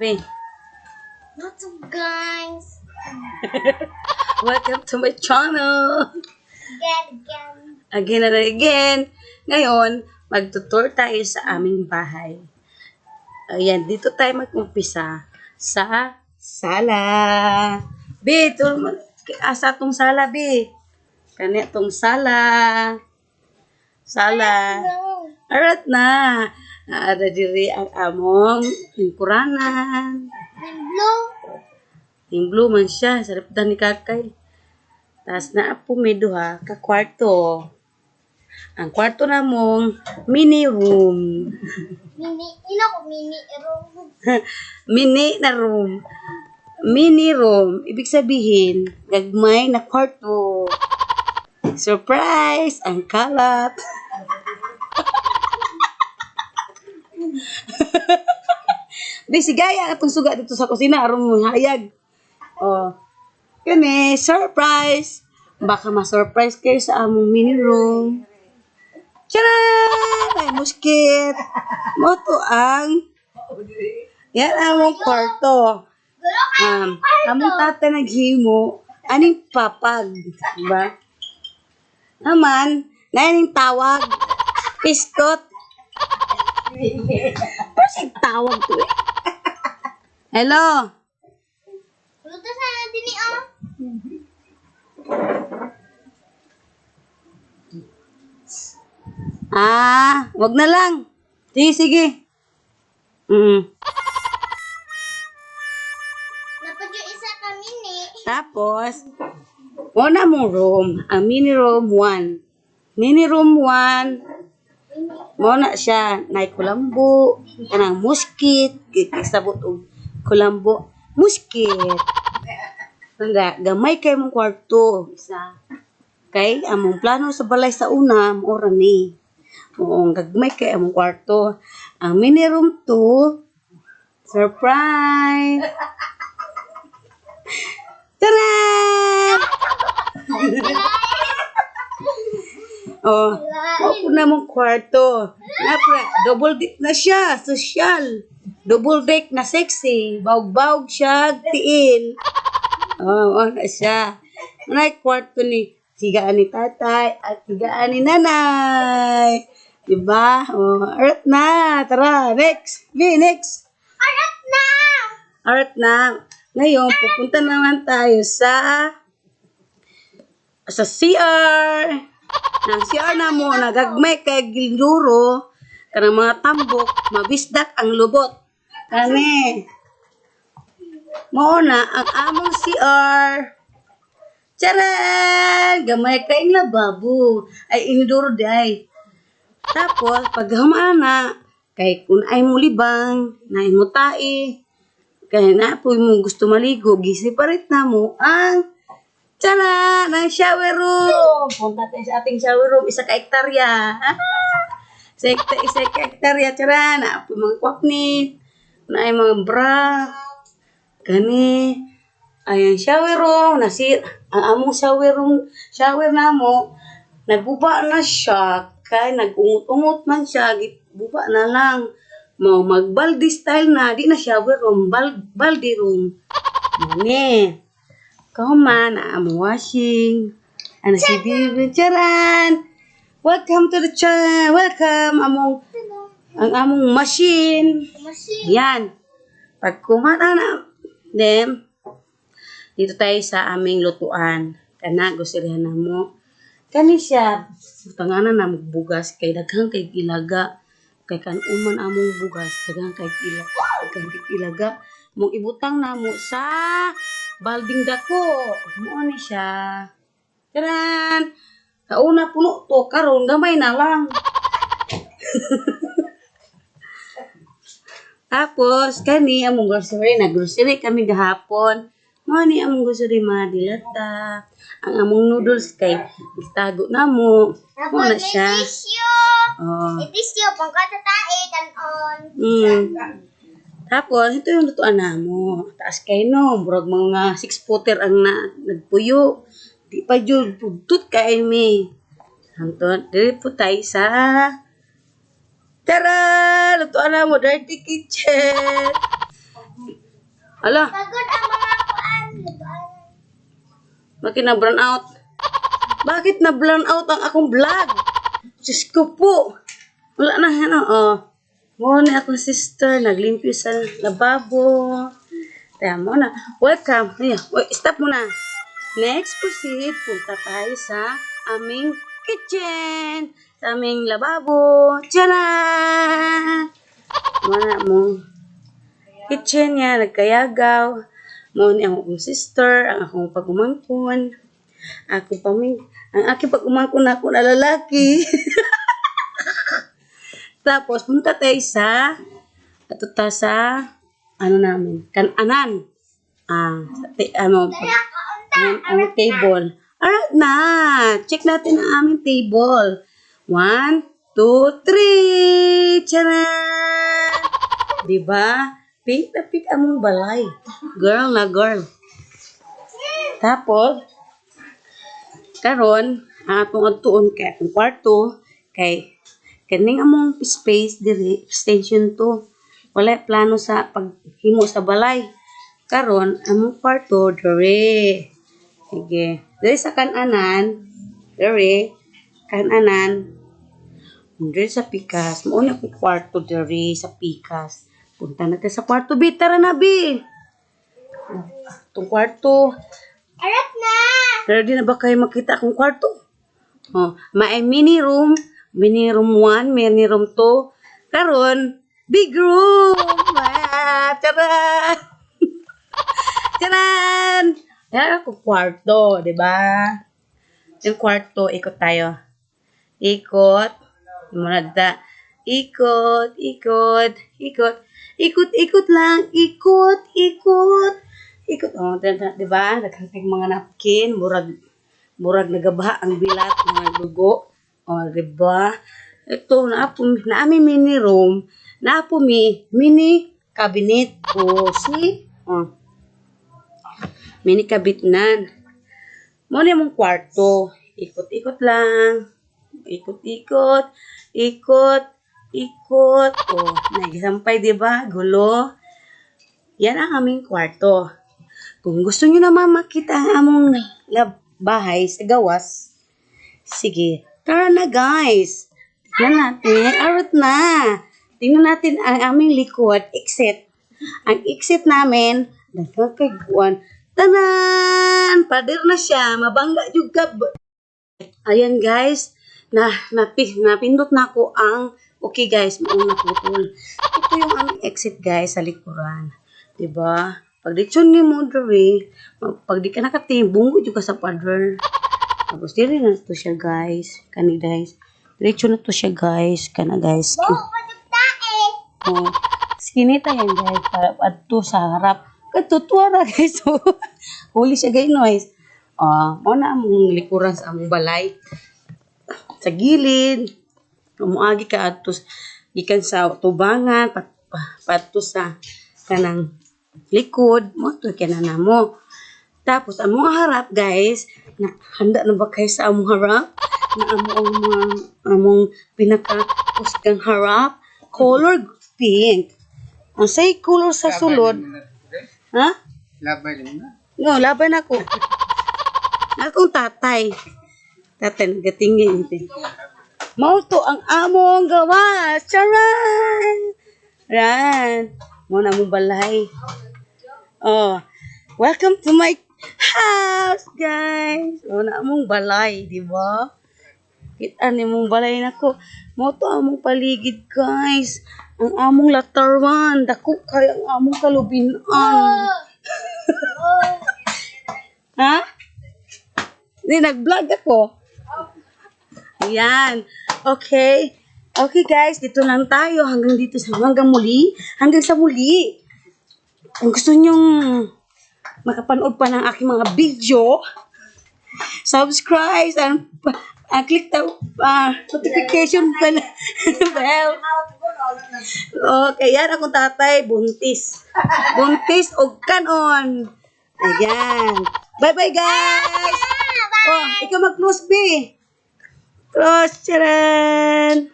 Be, What's up, guys? welcome to my channel. Again, again. Again and again. Ngayon, magtutour tayo sa aming bahay. Ayan, dito tayo mag-umpisa sa sala. Be, ito, asa tong sala, be. Kanya tong sala. Sala. Arat na. Naada diri ang among lingkuranan. And blue. Yung blue man siya, sarap da ni kakay. Tapos na po may duha ka kwarto. Ang kwarto na mong mini room. Mini. Ino ko mini room. mini na room. Mini room. Ibig sabihin, gagmay na kwarto. Surprise! Ang kalat. Bisi gaya atong suga dito sa kusina aron mo hayag. Oh. Kani, surprise. Baka ma-surprise kayo sa among mini room. Tcharan! Ay, muskit. Mo to ang yan among kwarto. Um, among tata naghimo aning papag, diba? Naman, naning tawag. Piskot. Pasig tawag to eh. Hello? Luto sana din ni ah. Ah, wag na lang. Sige, sige. Mm. Napag yung isa ka mini. Tapos, una mong room, ang mini room 1. Mini room 1, mo na siya, na kulambo, kanang muskit, kisabot og kulambo, muskit. Nga, gamay kay mong kwarto, isa. Kay, among plano sa balay sa una, mora ni. Oo, gagmay kay among kwarto. Ang mini room 2, surprise! Tara! oh, ako na mong kwarto. Napra, double deck na siya, social. Double deck na sexy. Baog-baog siya, tiil. Oh, oh na siya. Nay kwarto ni tigaan ni tatay at tigaan ni nanay. Diba? Oh, earth na. Tara, next. Be, next. Arat na! Alright na. Ngayon, pupunta naman tayo sa sa CR. Ang CR na mo, nagagmay kay gilduro, kanang mga tambok, mabisdak ang lubot. Kani. Mauna, ang among CR. Charan! Gamay kay lababo. Ay, iniduro di. Tapos, pag humana, kay kung ay mo libang, na mo tai, kaya na po mo gusto maligo, gisiparit na mo ang tara ng shower room. Punta tayo sa ating shower room, isa ka hektarya. Ah, isa ka hektarya, tara, na po mga kwapnit, na ay mga bra, kani, ay ang shower room, nasi, ang among shower room, shower na mo, nagbuba na siya, kay nagungot-ungot man siya, buba na lang. Mo magbaldi style na, di na shower room, bal, baldi room. Mani. Kau man, I'm washing. Ano si Bibi Charan? Welcome to the channel. Welcome among ang among machine. Machine. Yan. Pag kumana na, then, dito tayo sa aming lutuan. Kana, gusirihan na mo. Kani siya, tanganan na magbugas, kay daghang kay ilaga. Kay kanuman among bugas, daghang kay ilaga. Daghang kay ilaga. Mong ibutang na mo sa balding dako. Mo ni siya. Karan. Kauna puno to, karon gamay na lang. Tapos, kani among grocery, nag-grocery kami gahapon. Mo ni among grocery mga dilata. Ang among noodles kay itago na mo. Tapos na siya. Oh. May tissue. Pangkatatae. Kanon. Mm. Tapos, ito yung lutuan na mo. Taas kayo no. Burag mga six footer ang na, nagpuyo. Di pa yun. Pudtot kayo mi. Hangtod, dili po tayo sa Tara! Lutuan na mo, dirty kitchen! Ala, Pagod ang mga kuan. bakit na brown out? Bakit na brown out ang akong vlog? Diyos ko po. Wala na, ano, oh. Muna akong sister, naglimpyo sa lababo. Kaya mo na. Welcome. Ayan, wait, stop muna. Next, proceed. Punta tayo sa aming kitchen. Sa aming lababo. Tcharan! Muna mo. Kitchen niya, nagkayagaw. Mo ni ang akong sister, ang akong pagumangkon. Ako paming, ang aking pagumangkon ako na lalaki. Tapos, punta tayo sa, ato ta sa, ano namin, kananan. Ah, sa, ti- ano, pag, ang, ang table. Alright na, check natin ang aming table. One, two, three! Charan! Diba? Pink na pink among balay. Girl na girl. Tapos, karon ang atong adtuon kay akong kwarto kay kaning among space diri extension to wala plano sa paghimo sa balay karon among kwarto diri sige diri sa kananan diri kananan diri sa pikas mao na akong kwarto diri sa pikas punta na tayo sa kwarto bi tara na bi itong kwarto Arap na! Ready na ba kayo makita akong kwarto? Oh, may mini room, mini room 1, mini room 2. Karon, big room. Ah, tara. Taran! Yan ako kwarto, di ba? Yung kwarto, ikot tayo. Ikot. Muna da. Ikot, ikot, ikot. Ikot, ikot lang. Ikot, ikot. Ikot. Oh, di ba? Nagkakag mga napkin. Murag, murag nagabaha ang bilat ng dugo. O, di ba? Ito, naapo, naami mini room. Naapo mi, mini cabinet. O, see? Oh. Mini kabitnan. Muna mong kwarto. Ikot-ikot lang. Ikot-ikot. Ikot. Ikot. O, nagisampay, di ba? Gulo. Yan ang aming kwarto. Kung gusto nyo naman makita ang among bahay sa gawas, sige, tara na guys. Tingnan natin. Arot na. Tingnan natin ang aming likod, exit. Ang exit namin, nagkakaguan. Tanan! Pader na siya. Mabangga juga. Ayan guys, na, napi, napindot na ako ang okay guys, mauna putol. Ito yung aming exit guys sa likuran. 'Di ba? Pag ditson ni mo diri, pag di ka nakating, bungo juga sa pader. Tapos diri na to siya guys. Kani guys. Diretso na to siya guys. Kana guys. Tae. Oh, skinita yan guys. Para adto sa harap. Katutuwa na guys. Oh. Huli siya guys noise. Ah, mo na among likuran sa among balay. Sa gilid. Umuagi ka adto s- gikan sa tubangan pat, pa- padto sa kanang likod mo to kana na mo. Tapos among harap guys, na handa na ba kayo sa among harap? Na among mga among pinaka kusgang harap color pink. Ang say color sa sulod. Ha? Laban na. No, laban ako. Akong tatay. Tatay, nagatingin. Mao to ang among gawas. Charan! Ran. Mo na mong balay. Oh, welcome to my house, guys. Mo na mong balay, di ba? Kita ni mong balay nako. Mo to among paligid, guys. Ang among latarwan, dako kay ang among kalubinan. Ha? Hindi, nag-vlog ako. Ayan. Okay. Okay guys, dito lang tayo. Hanggang dito sa hanggang muli. Hanggang sa muli. Kung gusto nyong makapanood pa ng aking mga video, subscribe and uh, click the uh, notification bell. bell. Okay, yan akong tatay, buntis. Buntis og kanon. Ayan. Bye-bye, guys! Oh, ikaw mag-close, B. Close, charan!